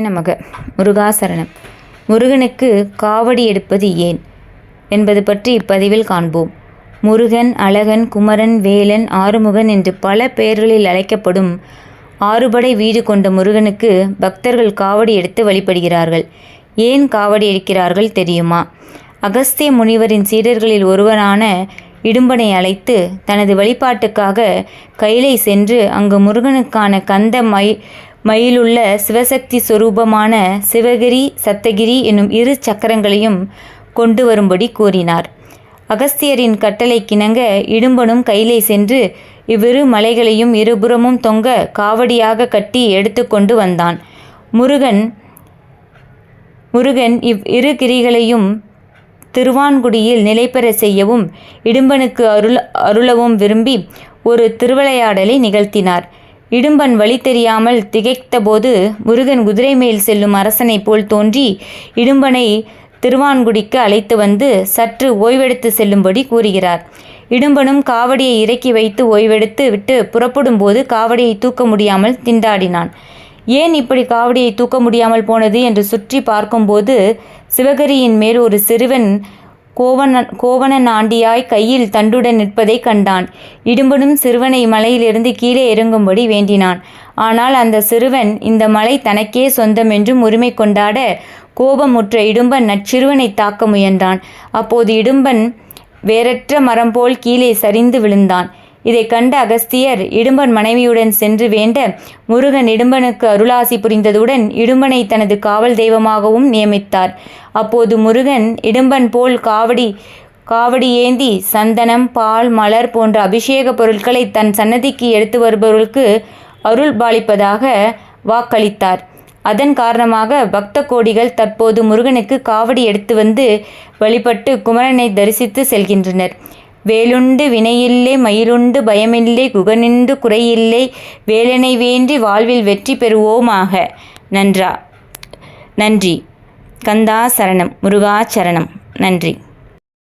நமக. முருகாசரணம். முருகனுக்கு காவடி எடுப்பது ஏன்? என்பது பற்றி இப்பதிவில் காண்போம். முருகன் அழகன் குமரன் வேலன் ஆறுமுகன் என்று பல பெயர்களில் அழைக்கப்படும் ஆறுபடை வீடு கொண்ட முருகனுக்கு பக்தர்கள் காவடி எடுத்து வழிபடுகிறார்கள். ஏன் காவடி எடுக்கிறார்கள் தெரியுமா? அகஸ்திய முனிவரின் சீடர்களில் ஒருவரான இடும்பனை அழைத்து தனது வழிபாட்டுக்காக கைலை சென்று அங்கு முருகனுக்கான கந்த மை மயிலுள்ள சிவசக்தி சொரூபமான சிவகிரி சத்தகிரி என்னும் இரு சக்கரங்களையும் கொண்டு வரும்படி கூறினார். அகஸ்தியரின் கட்டளை கிணங்க இடும்பனும் கையிலே சென்று இவ்விரு மலைகளையும் இருபுறமும் தொங்க காவடியாக கட்டி எடுத்துக்கொண்டு வந்தான். முருகன் முருகன் இவ் இரு கிரிகளையும் திருவான்குடியில் நிலைபெற செய்யவும் இடும்பனுக்கு அருள் அருளவும் விரும்பி ஒரு திருவிளையாடலை நிகழ்த்தினார். இடும்பன் வழி தெரியாமல் திகைத்தபோது முருகன் குதிரை மேல் செல்லும் அரசனைப் போல் தோன்றி இடும்பனை திருவான்குடிக்கு அழைத்து வந்து சற்று ஓய்வெடுத்து செல்லும்படி கூறுகிறார். இடும்பனும் காவடியை இறக்கி வைத்து ஓய்வெடுத்து விட்டு புறப்படும்போது காவடியை தூக்க முடியாமல் திண்டாடினான். ஏன் இப்படி காவடியை தூக்க முடியாமல் போனது என்று சுற்றி பார்க்கும்போது சிவகரியின் மேல் ஒரு சிறுவன் கோவன கோவன நாண்டியாய் கையில் தண்டுடன் நிற்பதை கண்டான். இடும்பனும் சிறுவனை மலையிலிருந்து கீழே இறங்கும்படி வேண்டினான். ஆனால் அந்த சிறுவன் இந்த மலை தனக்கே சொந்தம் என்றும் உரிமை கொண்டாட கோபமுற்ற இடும்பன் நச்சிறுவனை தாக்க முயன்றான். அப்போது இடும்பன் வேறற்ற மரம் போல் கீழே சரிந்து விழுந்தான். இதை கண்ட அகஸ்தியர் இடும்பன் மனைவியுடன் சென்று வேண்ட முருகன் இடும்பனுக்கு அருளாசி புரிந்ததுடன் இடும்பனை தனது காவல் தெய்வமாகவும் நியமித்தார். அப்போது முருகன் இடும்பன் போல் காவடி காவடி ஏந்தி சந்தனம் பால் மலர் போன்ற அபிஷேக பொருட்களை தன் சன்னதிக்கு எடுத்து வருபவர்களுக்கு அருள் பாலிப்பதாக வாக்களித்தார். அதன் காரணமாக பக்த கோடிகள் தற்போது முருகனுக்கு காவடி எடுத்து வந்து வழிபட்டு குமரனை தரிசித்து செல்கின்றனர். வேலுண்டு வினையில்லை மயிலுண்டு பயமில்லை குகனின்று குறையில்லை வேலனை வேண்டி வாழ்வில் வெற்றி பெறுவோமாக. நன்றா. நன்றி. கந்தா சரணம். முருகா சரணம். நன்றி.